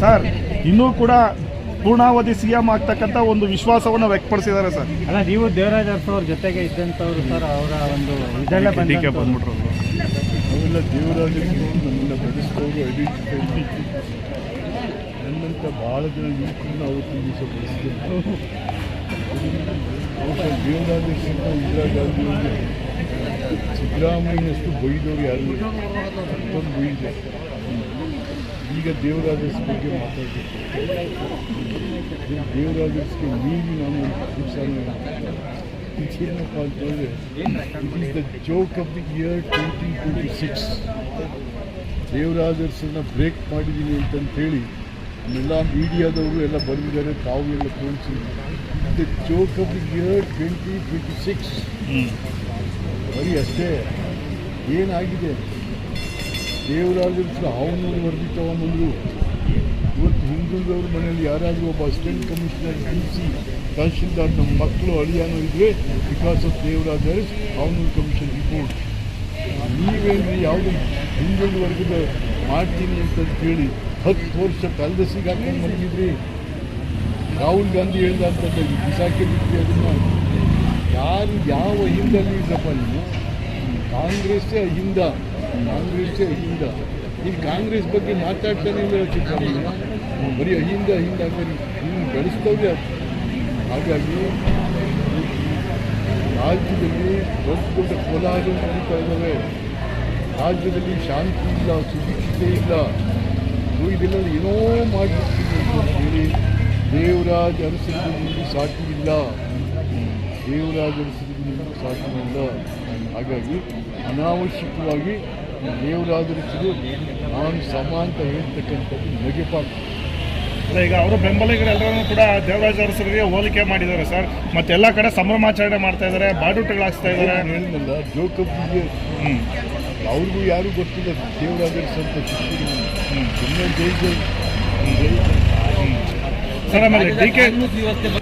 Sir? ಇನ್ನೂ ಕೂಡ ಪೂರ್ಣಾವಧಿ C M ಆಗ್ತಕ್ಕಂಥ ಒಂದು ವಿಶ್ವಾಸವನ್ನು ವ್ಯಕ್ತಪಡಿಸಿದ್ದಾರೆ ಸರ್. ಅಲ್ಲ ನೀವು ದೇವರಾಜ್ ಅರಸು ಅವ್ರ ಜೊತೆಗೆ ಇದ್ದಂಥವ್ರು ಸರ್ ಅವರ ಒಂದು ಇದೆಲ್ಲ ಬಂದಿಕೆ ಬಂದ್ಬಿಟ್ರು ಅವೆಲ್ಲ ದೇವರಾಜ್ ನಮ್ಮನ್ನ ಬೆಳೆಸ್ಕೊಂಡು ಐಡೆಂಟಿಫೈ ನನ್ನಂಥ ಭಾಳ ಜನ ಯುವಕರನ್ನ ಅವತ್ತು ದಿವಸ ದೇವರಾಜಕ್ಕಿಂತ ಇಂದಿರಾ ಗಾಂಧಿ ಅವ್ರಿಗೆ ಸಿದ್ದರಾಮಯ್ಯನಷ್ಟು ಬೈದವ್ರು ಯಾರು? ಬೈದಿದೆ ಬೈದೆ. ಈಗ ದೇವರಾಜಸ್ ಬಗ್ಗೆ ಮಾತಾಡಬೇಕು. ದೇವರಾಜರ್ಸ್ಗೆ ನೀವು ನಾನು ಏನಪ್ಪ ಅಂತಂದರೆ it is the joke of the year twenty twenty six ದೇವರಾಜರ್ಸನ್ನು break ಮಾಡಿದ್ದೀನಿ ಅಂತಂತೇಳಿ ಎಲ್ಲ ಮೀಡಿಯಾದವರು ಎಲ್ಲ ಬಂದಿದ್ದಾರೆ ತಾವು ಎಲ್ಲ ತೋರಿಸಿ. The joke of the year twenty twenty six ಬರೀ ಅಷ್ಟೇ. ಏನಾಗಿದೆ? ದೇವರಾಜರ್ಸ್ ಅವನು ತಗೊಂಬಂದರು ಇವತ್ತು ಹಿಂದುಳಿದವ್ರ ಮನೆಯಲ್ಲಿ ಯಾರಾದರೂ ಒಬ್ಬ ಅಸಿಸ್ಟೆಂಟ್ ಕಮಿಷನರ್ ಡಿ ಸಿ ನಮ್ಮ ಮಕ್ಕಳು ಅಳಿಯಾನೋ ಇದ್ರೆ ವಿಕಾಸ್ ಆಫ್ ದೇವರಾಜರ್ಸ್ ಅವನು ಕಮಿಷನ್ ರಿಪೋರ್ಟ್ ನೀವೇನು ಯಾವುದು ಹಿಂದುಳಿದ ವರ್ಗದ ಮಾಡ್ತೀನಿ ಅಂತ ಕೇಳಿ ಹತ್ತು ವರ್ಷ ಕಳೆದ ಹಾಕೊಂಡು ಮಲಗಿದ್ರಿ ರಾಹುಲ್ ಗಾಂಧಿ ಹೇಳ್ದಂಥದ್ದು ಬಿಸಾಕಿ ಬಿಟ್ಟು ಅದನ್ನು ಯಾರು ಯಾವ ಹಿಂದಲ್ಲಿ ಇದ್ದಪ್ಪ ನೀವು? ಕಾಂಗ್ರೆಸ್ಸೇ ಹಿಂದ. ಕಾಂಗ್ರೆಸ್ಸೇ ಹಿಂದ. ಈಗ ಕಾಂಗ್ರೆಸ್ ಬಗ್ಗೆ ಮಾತಾಡ್ತಾನೆ ಇಲ್ಲ ಸಿದ್ದರಾಮಯ್ಯ ಬರೀ ಅಹಿಂದ ಹಿಂದ ಬರಿ ಇನ್ನು ಬೆಳೆಸ್ತವ್ರೆ. ಹಾಗಾಗಿ ರಾಜ್ಯದಲ್ಲಿ ದೊಡ್ಡ ದೊಡ್ಡ ಕೋಲಾಹಲ ನಡೀತಾ ಇದ್ದಾವೆ ರಾಜ್ಯದಲ್ಲಿ ಶಾಂತಿ ಇಲ್ಲ ಸುಭಿಕ್ಷತೆ ಇಲ್ಲ. ಇದೆಲ್ಲ ಏನೋ ಮಾಡಿ ಹೇಳಿ ದೇವರಾಜ್ ಅರಸರಿಗೆ ಸಾಟಿ ಇಲ್ಲ ಸಾಟಿ ಇಲ್ಲ ಹಾಗಾಗಿ ಅನಾವಶ್ಯಕವಾಗಿ ದೇವರಾದರಿಸಿದ್ದು ನಾನು ಸಮ ಅಂತ ಹೇಳ್ತಕ್ಕಂಥದ್ದು ನಗೆಪಾಟ ಅಲ್ಲ, ಈಗ ಅವರು ಬೆಂಬಲಿಗರೆಲ್ಲರೂ ಕೂಡ ದೇವರಾಜ ಅರಸರಿಗೆ ಹೋಲಿಕೆ ಮಾಡಿದ್ದಾರೆ ಸರ್. ಮತ್ತೆಲ್ಲ ಕಡೆ ಸಂಭ್ರಮಾಚರಣೆ ಮಾಡ್ತಾ ಇದ್ದಾರೆ ಬಾಡೂಟಗಳು ಹಾಕ್ಸ್ತಾ ಇದ್ದಾರೆ. ಹೇಳಿದ್ನಲ್ಲ ಜೋಕಬ್ಬಿಗೆ ಹ್ಮ್. ಅವ್ರಿಗೂ ಯಾರೂ ಗೊತ್ತಿಲ್ಲ ದೇವರಾಜ ಶಿಷ್ಯರು. ಸುಮ್ಮನೆ ಜೈ ಜೈ. ಸರ್ ಆಮೇಲೆ ಡಿ ಕೆ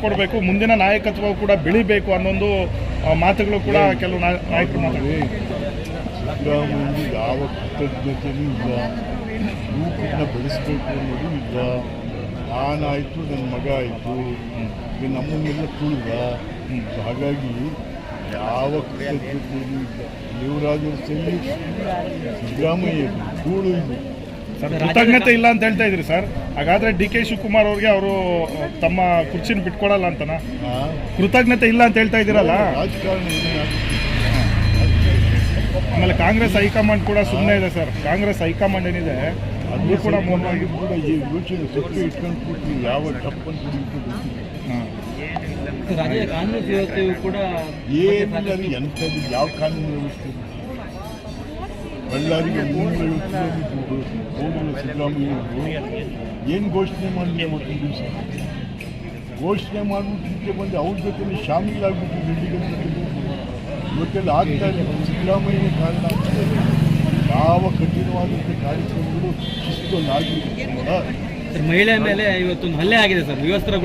ಕೊಡಬೇಕು. ಮುಂದಿನ ನಾಯಕತ್ವ ಕೂಡ ಬೆಳಿಬೇಕು ಅನ್ನೊಂದು ಮಾತುಗಳು ಕೂಡ ಕೆಲವು ನಾಯಕರು ಮಾತಾಡಿ ಯಾವ ಕೃತಜ್ಞತೆಯೂ ಇಲ್ಲ. ಯುವಕರನ್ನ ಬೆಳೆಸ್ಬೇಕು ಅನ್ನೋದು ಇಲ್ಲ ನಾನಾಯಿತು ನನ್ನ ಮಗ ಆಯಿತು. ಈಗ ನಮ್ಮನ್ನೆಲ್ಲ ತುಳಿದ ಹಾಗಾಗಿ ಯಾವ ಕೃತಜ್ಞತೆಯೂ ಇಲ್ಲ. ದೇವರಾಜರು ಸೆಲ್ಲಿ ಸಿದ್ದರಾಮಯ್ಯ ಧೂಳು ಇದು ಸರ್ ಕೃತಜ್ಞತೆ ಇಲ್ಲ ಅಂತ ಹೇಳ್ತಾ ಇದ್ರಿ ಸರ್. ಹಾಗಾದ್ರೆ ಡಿ ಕೆ ಶಿವಕುಮಾರ್ ಅವ್ರಿಗೆ ಅವರು ತಮ್ಮ ಕುರ್ಚಿನ ಬಿಟ್ಕೊಡಲ್ಲ ಅಂತನ? ಕೃತಜ್ಞತೆ ಇಲ್ಲ ಅಂತ ಹೇಳ್ತಾ ಇದ್ದೀರಲ್ಲ? ಆಮೇಲೆ ಕಾಂಗ್ರೆಸ್ ಹೈಕಮಾಂಡ್ ಕೂಡ ಸುಮ್ಮನೆ ಇದೆ ಸರ್. ಕಾಂಗ್ರೆಸ್ ಹೈಕಮಾಂಡ್ ಏನಿದೆ ಅದು ಕೂಡ ಕೂಡ ಮೌನವಾಗಿ ಕೂಡ ಈ ಯೋಚನೆ ಸೊಪ್ಪು ಇಟ್ಕೊಂಡು ಕೂತ್ರಿ ಯಾವ ತಪ್ಪಂತ ಕೂಡ ಏನಿಲ್ಲ ಎಂಥದ್ದು ಕಾನೂನು ವ್ಯವಸ್ಥೆ? ಬಳ್ಳಾರಿಗೆ ಮುನ್ನೂರೈವತ್ತು ಏನು ಘೋಷಣೆ ಮಾಡಲಿಲ್ಲ ಮತ್ತೊಂದು ದಿವಸ? ಘೋಷಣೆ ಮಾಡ್ಬಿಟ್ಟು ಹಿಂದೆ ಬಂದು ಅವ್ರ ಜೊತೆ ಶಾಮೀಲಾಗ್ಬಿಟ್ಟು ರೆಡ್ಡಿಗಳು ಇವತ್ತೆಲ್ಲ ಆಗ್ತಾ ಇಲ್ಲ ಸಿದ್ದರಾಮಯ್ಯನ ಕಾರಣ. ಯಾವ ಕಠಿಣವಾದಂಥ ಕಾರ್ಯಕ್ರಮಗಳು ಶಿಸ್ತೊಂದು ಆಗಿದೆ ಮಹಿಳೆ ಮೇಲೆ ಇವತ್ತೊಂದು ಹಲ್ಲೆ ಆಗಿದೆ ಸರ್. ವಿವಸ್ತ್ರಗಳು